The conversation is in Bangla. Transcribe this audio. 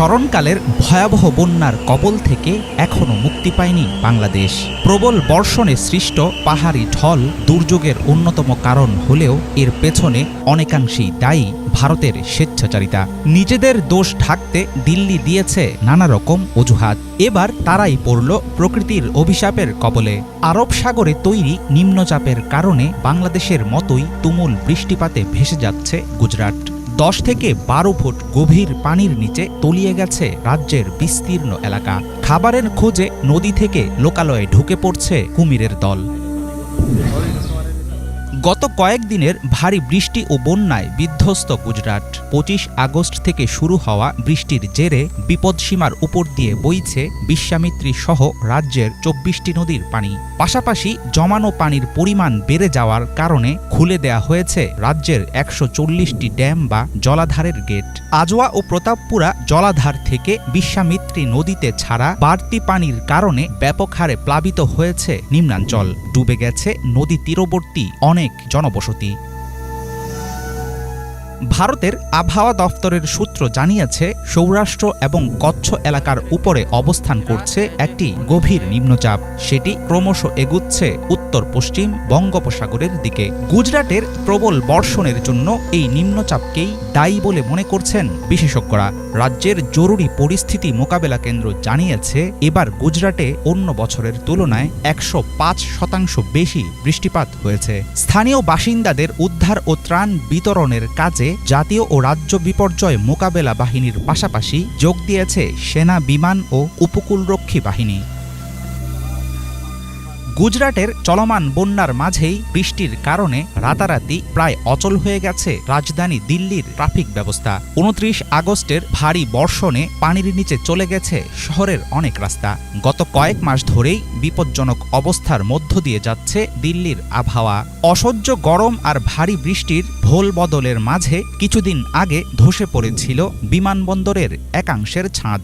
স্মরণকালের ভয়াবহ বন্যার কবল থেকে এখনও মুক্তি পায়নি বাংলাদেশ। প্রবল বর্ষণে সৃষ্ট পাহাড়ি ঢল দুর্যোগের অন্যতম কারণ হলেও এর পেছনে অনেকাংশেই দায়ী ভারতের স্বেচ্ছাচারিতা। নিজেদের দোষ ঢাকতে দিল্লি দিয়েছে নানা রকম অজুহাত। এবার তারাই পড়ল প্রকৃতির অভিশাপের কবলে। আরব সাগরে তৈরি নিম্নচাপের কারণে বাংলাদেশের মতোই তুমুল বৃষ্টিপাতে ভেসে যাচ্ছে গুজরাট। দশ থেকে বারো ফুট গভীর পানির নিচে তলিয়ে গেছে রাজ্যের বিস্তীর্ণ এলাকা। খাবারের খোঁজে নদী থেকে লোকালয়ে ঢুকে পড়ছে কুমিরের দল। গত কয়েকদিনের ভারী বৃষ্টি ও বন্যায় বিধ্বস্ত গুজরাট। পঁচিশ আগস্ট থেকে শুরু হওয়া বৃষ্টির জেরে বিপদসীমার উপর দিয়ে বইছে বিশ্বামিত্রী সহ রাজ্যের চব্বিশটি নদীর পানি। পাশাপাশি জমানো পানির পরিমাণ বেড়ে যাওয়ার কারণে খুলে দেয়া হয়েছে রাজ্যের একশো চল্লিশটি ড্যাম বা জলাধারের গেট। আজোয়া ও প্রতাপপুরা জলাধার থেকে বিশ্বামিত্রী নদীতে ছাড়া বাড়তি পানির কারণে ব্যাপক হারে প্লাবিত হয়েছে নিম্নাঞ্চল। ডুবে গেছে নদী তীরবর্তী অনেক জনবসতি। ভারতের আবহাওয়া দফতরের সূত্র জানিয়েছে, সৌরাষ্ট্র এবং কচ্ছ এলাকার উপরে অবস্থান করছে একটি গভীর নিম্নচাপ। সেটি ক্রমশ এগুচ্ছে উত্তর, পশ্চিম বঙ্গোপসাগরের দিকে। গুজরাটের প্রবল বর্ষণের জন্য এই নিম্নচাপকেই দায়ী বলে মনে করছেন বিশেষজ্ঞরা। রাজ্যের জরুরি পরিস্থিতি মোকাবেলা কেন্দ্র জানিয়েছে, এবার গুজরাটে অন্য বছরের তুলনায় একশো পাঁচ শতাংশ বেশি বৃষ্টিপাত হয়েছে। স্থানীয় বাসিন্দাদের উদ্ধার ও ত্রাণ বিতরণের কাজে জাতীয় ও রাজ্য বিপর্যয় মোকাবেলা বাহিনীর পাশাপাশি যোগ দিয়েছে সেনা বিমান ও উপকূলরক্ষী বাহিনী। গুজরাটের চলমান বন্যার মাঝেই বৃষ্টির কারণে রাতারাতি প্রায় অচল হয়ে গেছে রাজধানী দিল্লির ট্রাফিক ব্যবস্থা। উনত্রিশ আগস্টের ভারী বর্ষণে পানির নিচে চলে গেছে শহরের অনেক রাস্তা। গত কয়েক মাস ধরেই বিপজ্জনক অবস্থার মধ্য দিয়ে যাচ্ছে দিল্লির আবহাওয়া। অসহ্য গরম আর ভারী বৃষ্টির ভোল বদলের মাঝে কিছুদিন আগে ধসে পড়েছিল বিমানবন্দরের একাংশের ছাদ।